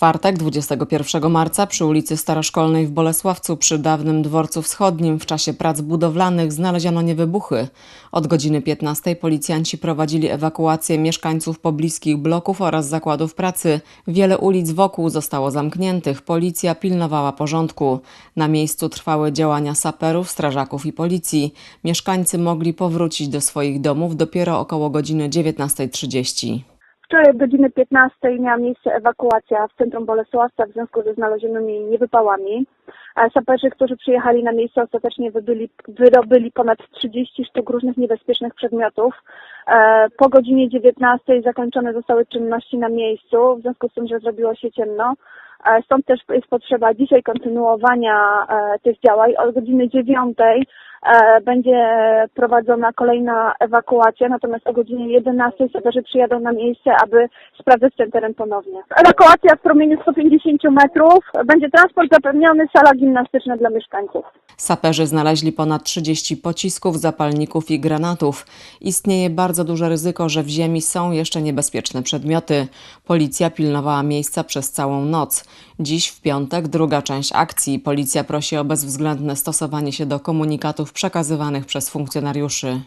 czwartek, 21 marca, przy ulicy Staroszkolnej w Bolesławcu, przy dawnym dworcu wschodnim, w czasie prac budowlanych znaleziono niewybuchy. Od godziny 15 policjanci prowadzili ewakuację mieszkańców pobliskich bloków oraz zakładów pracy. Wiele ulic wokół zostało zamkniętych. Policja pilnowała porządku. Na miejscu trwały działania saperów, strażaków i policji. Mieszkańcy mogli powrócić do swoich domów dopiero około godziny 19.30. Wczoraj o godziny 15 miała miejsce ewakuacja w centrum Bolesławca w związku ze znalezionymi niewypałami. Saperzy, którzy przyjechali na miejsce ostatecznie wybyli, ponad 30 sztuk różnych niebezpiecznych przedmiotów. E, Po godzinie 19 zakończone zostały czynności na miejscu, w związku z tym, że zrobiło się ciemno. E, Stąd też jest potrzeba dzisiaj kontynuowania e, tych działań. Od godziny 9 e, będzie prowadzona kolejna ewakuacja, natomiast o godzinie 11 saperzy przyjadą na miejsce, aby sprawdzać ten teren ponownie. Ewakuacja w promieniu 150 metrów. Będzie transport zapewniony, sala gimnastyczna dla mieszkańców. Saperzy znaleźli ponad 30 pocisków, zapalników i granatów. Istnieje bardzo duże ryzyko, że w ziemi są jeszcze niebezpieczne przedmioty. Policja pilnowała miejsca przez całą noc. Dziś w piątek druga część akcji. Policja prosi o bezwzględne stosowanie się do komunikatów przekazywanych przez funkcjonariuszy.